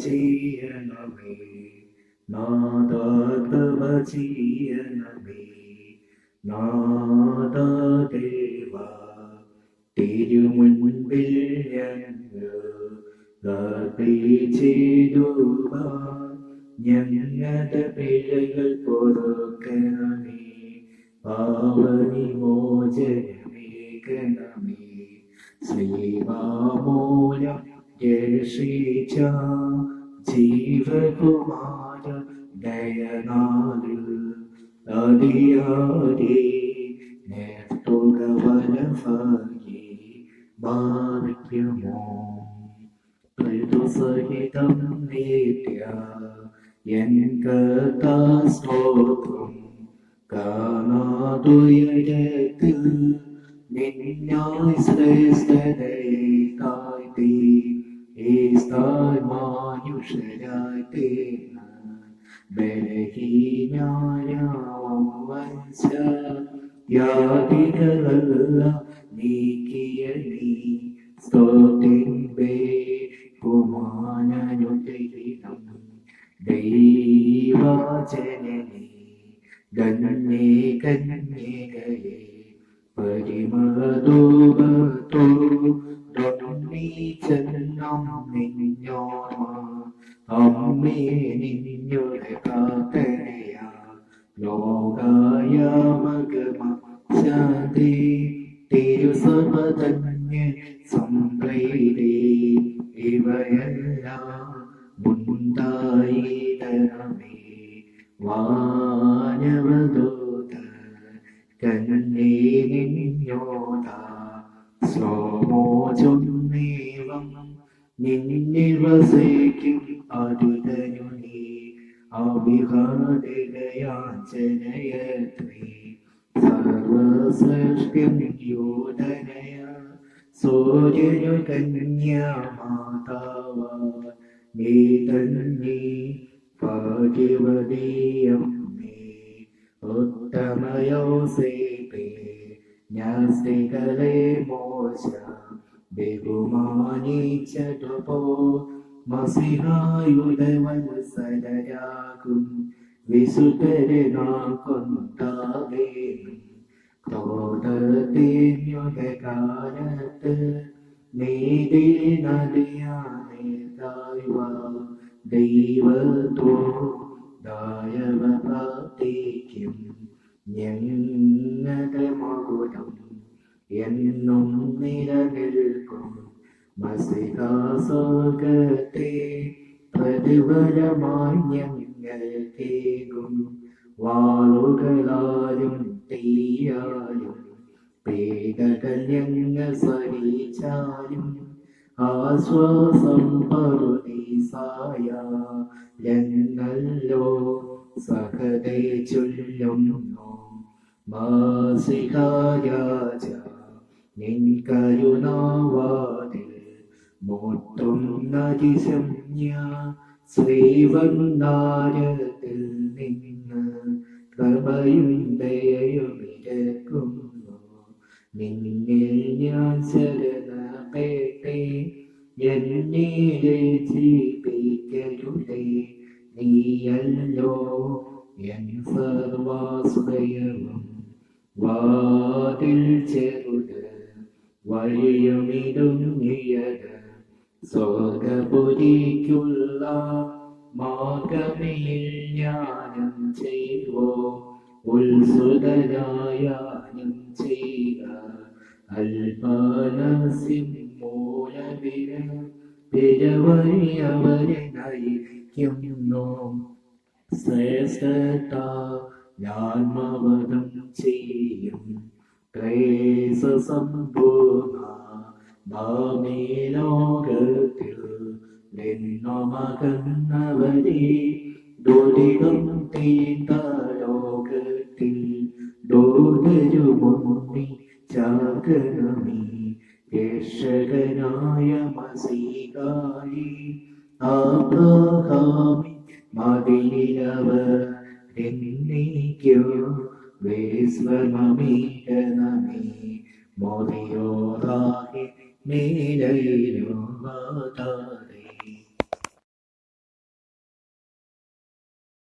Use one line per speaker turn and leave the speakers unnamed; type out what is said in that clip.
ചെയ്യണമേ നാദാതവ ചെയ്യണമേ നാദദേവ തിരുമുൻപിൽ ഗർഭിച്ചിടുക ഞങ്ങളുടെ പിഴകൾ പൊറുക്കണമേ പാവനിമോചനമേകണമേ ശ്രീമാമൂലം രക്ഷിച്ച. ജീവകുമാര ദയനാളിൽ അടിയാടി നേർത്തുക വലഭാഗി ഭാഗ്യമോ ഋതുസഹിതം നീത്യ എൻകഥാസ്തോത്രം കാണാതുയരത്തിൽ നിന്നായി ശ്രേഷ്ഠതയെ യാതികളല്ല നീക്കിയ നീ സ്തോത്തിൻപേ കുമാരനുദയം ദൈവജനനേ ഗണ്യേ കന്യകയെ പരിമളധൂപത്തോ തൊണ്ണീ ചെന്നം നിന്നോമ അമ്മേ നിന്നുടെ കാത്തനയാ ലോകായ മകമ ശാന്തി തിരുസപതന്യ സംപ്രീതി ഇവയെല്ലാം മുണ്ടായി തരമേ വാനവദൂത കന്നേ സ്വമോചൊന്നേവം നിന്നിവസേക്കും അതിതനു നീ അവിഹാരികയാചനയത്വേ സർവസൃഷ്ടിം യോധനയ സൂര്യനു കന്യാമാതാവ. നീ തന്നെ ഭാഗ്യവതീയം മേ ഉത്തമയോസേപേ ന്യാസ്തികളെ മോശ ബഹുമാനിച്ചതുപോ മസിഹായുധവത്സരരാകും വിശുദ്ധരെ ക്രോധത്തിനുകാലത്ത് നീതി നദിയായ ദൈവത്തോ ദായവ പ്രാർത്ഥിക്കും മകുടം എന്നും നിലനിൽക്കും മസികാസോകത്തെ പ്രതിഫലമായി കേകും വാളുകളാലും തീയാലും പേകകൾ ഞങ്ങൾ ആശ്വാസം പറുദീസായ ഞങ്ങളോ സഹതേ ചൊല്ലുന്നു. മാസികാരാജ നിൻ കരുണാവാതിൽ മോട്ടും നദിസംജ്ഞ ശ്രീവന്നാരത്തിൽ നിന്ന് കൃപയും ദയയും ഇരക്കുന്നു നിന്നിൽ ഞാൻ ശരണപ്പെട്ടേ എന്നെ രക്ഷിപ്പിക്കരുതേ നീയല്ലോ എൻ സർവാശ്രയവും വാതിൽ ചെറുത് വഴിയുമിടുങ്ങിയത് സ്വർഗപുരിക്കുള്ള മാർഗമയിൽ ഞാനും ചെയ്തോ? ഉത്സുതരായാനം ചെയ്ത അൽപാനസ്യം മൂലവിര പിഴവഴി അവരെ നയിക്കുന്നു. ശ്രേഷ്ഠത ഞാൻമവതം ചെയ്യും. ക്ലേശ സമ്പൂർണ ഭാമേലോകത്തിൽ നിന്നമകന്നവരെ ദുരിതം തീണ്ട ലോകത്തിൽ ദോതരുമുന്നി ജാഗരമേ രക്ഷകനായ മസീകായി ആബ്രഹാമി മതിലവർ എന്നേക്കോ വിശ്രമമീകണമേ. മോദിയോറാകെ മേലയിലോ വാതാ